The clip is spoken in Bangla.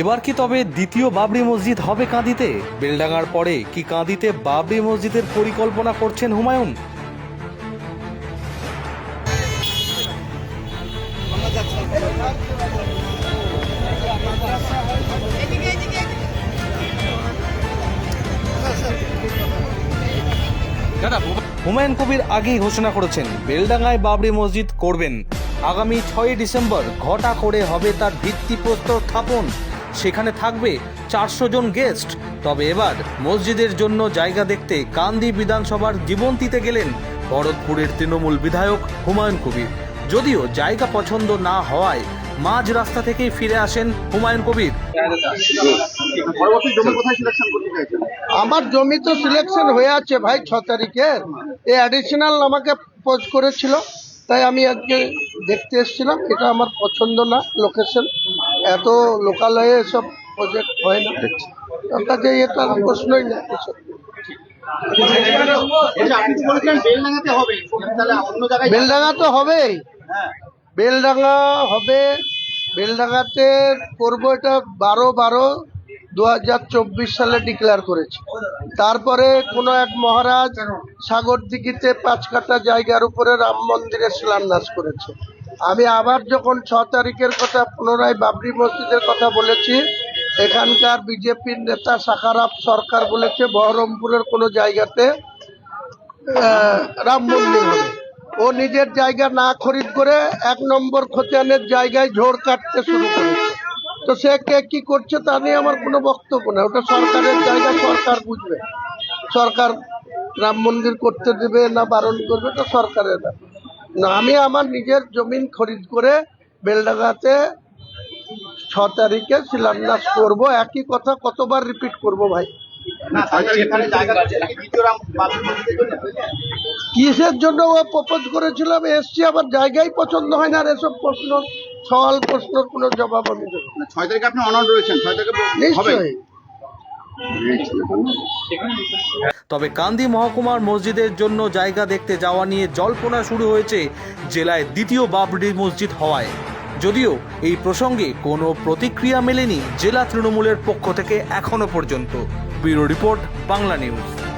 এবার কি তবে দ্বিতীয় বাবরি মসজিদ হবে কাঁদিতে? বেলডাঙ্গার পরে কি কাঁদিতে বাবরি মসজিদের পরিকল্পনা করছেন হুমায়ুন? হুমায়ুন কবির আগেই ঘোষণা করেছেন, বেলডাঙ্গায় বাবরি মসজিদ করবেন। আগামী ছয়ই ডিসেম্বর ঘটা করে হবে তার ভিত্তিপ্রস্তর স্থাপন। সেখানে থাকবে চারশো জন গেস্ট। তবে এবার মসজিদের জন্য জায়গা দেখতে কান্দি বিধানসভার জীবন্তীতে গেলেন ভরতপুরের তৃণমূল বিধায়ক হুমায়ুন কবির। যদিও জায়গা পছন্দ না হওয়ায় মাঝ রাস্তা থেকেই ফিরে আসেন হুমায়ুন কবির। আমার জমি তো সিলেকশন হয়ে আছে ভাই, ছ তারিখের এই অ্যাডিশনাল আমাকে পোজ করেছিল। তাই আমি আজকে দেখতে এসেছিলাম এটা আমার পছন্দ না লোকেশন এত লোকালয়ে এসব প্রজেক্ট হয় না। কাছে এটা প্রশ্নই না বেলডাঙ্গা তো হবেই। বেলডাঙ্গা হবে। বেলডাঙ্গাতে করব এটা বারো বারো। দু হাজার চব্বিশ সালে ডিক্লেয়ার করেছে। তারপরে কোনো এক মহারাজ সাগর দিঘিতে পাঁচ কাটা জায়গার উপরে রাম মন্দিরের শিলান্যাস করেছে। আমি আবার যখন ছ তারিখের কথা পুনরায় বাবরি মসজিদের কথা বলেছি, এখানকার বিজেপির নেতা সাকারাপ সরকার বলেছে, বহরমপুরের কোনো জায়গাতে রাম মন্দির হবে। ও নিজের জায়গা না খরিদ করে এক নম্বর খতিয়ানের জায়গায় ঝোড় কাটতে শুরু করেছে। তো সে কে কি করছে তা নিয়ে আমার কোনো বক্তব্য না ওটা সরকারের জায়গা সরকার বুঝবে। সরকার রাম মন্দির করতে দেবে না বারণ করবে এটা সরকারের ব্যাপার। না আমি আমার নিজের জমিন খরিদ করে বেলডাঙ্গাতে ছ তারিখে শিলান্যাস করব। একই কথা কতবার রিপিট করব ভাই? কিসের জন্য ও প্রপোজ করেছিলাম এসছি আমার জায়গাই পছন্দ হয় না আর এসব প্রশ্ন। সওয়াল প্রশ্নের কোনো জবাব আমি দেবো না। মানে ছয় তারিখে আপনি অনার রয়েছেন ছয় তারিখে হবে? নিশ্চয়ই। তবে কান্দি মহকুমার মসজিদের জন্য জায়গা দেখতে যাওয়া নিয়ে জল্পনা শুরু হয়েছে জেলায় দ্বিতীয় বাবরি মসজিদ হওয়ায়। যদিও এই প্রসঙ্গে কোনো প্রতিক্রিয়া মেলেনি জেলা তৃণমূলের পক্ষ থেকে এখনও পর্যন্ত। Bureau report Bangla news.